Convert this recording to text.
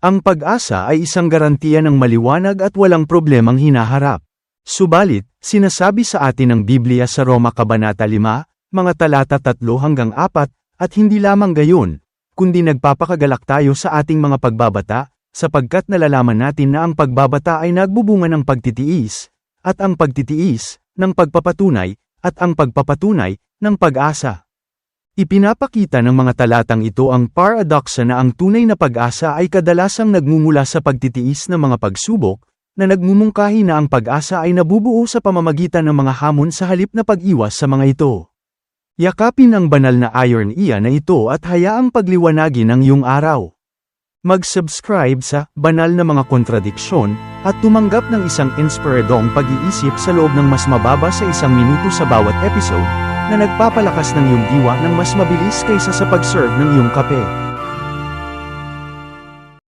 Ang pag-asa ay isang garantiya ng maliwanag at walang problemang hinaharap. Subalit, sinasabi sa atin ng Biblia sa Roma Kabanata 5, mga talata 3 hanggang 4, at hindi lamang gayon, kundi nagpapakagalak tayo sa ating mga pagbabata, sapagkat nalalaman natin na ang pagbabata ay nagbubunga ng pagtitiis, at ang pagtitiis, ng pagpapatunay, at ang pagpapatunay, ng pag-asa. Ipinapakita ng mga talatang ito ang paradoksa na ang tunay na pag-asa ay kadalasang nagmumula sa pagtitiis ng mga pagsubok, na nagmumungkahi na ang pag-asa ay nabubuo sa pamamagitan ng mga hamon sa halip na pag-iwas sa mga ito. Yakapin ang banal na iron iya na ito at hayaang pagliwanagin ang iyong araw. Mag-subscribe sa Banal na Mga Kontradiksyon at tumanggap ng isang inspiradong pag-iisip sa loob ng mas mababa sa isang minuto sa bawat episode na nagpapalakas ng iyong diwa ng mas mabilis kaysa sa pag-serve ng iyong kape.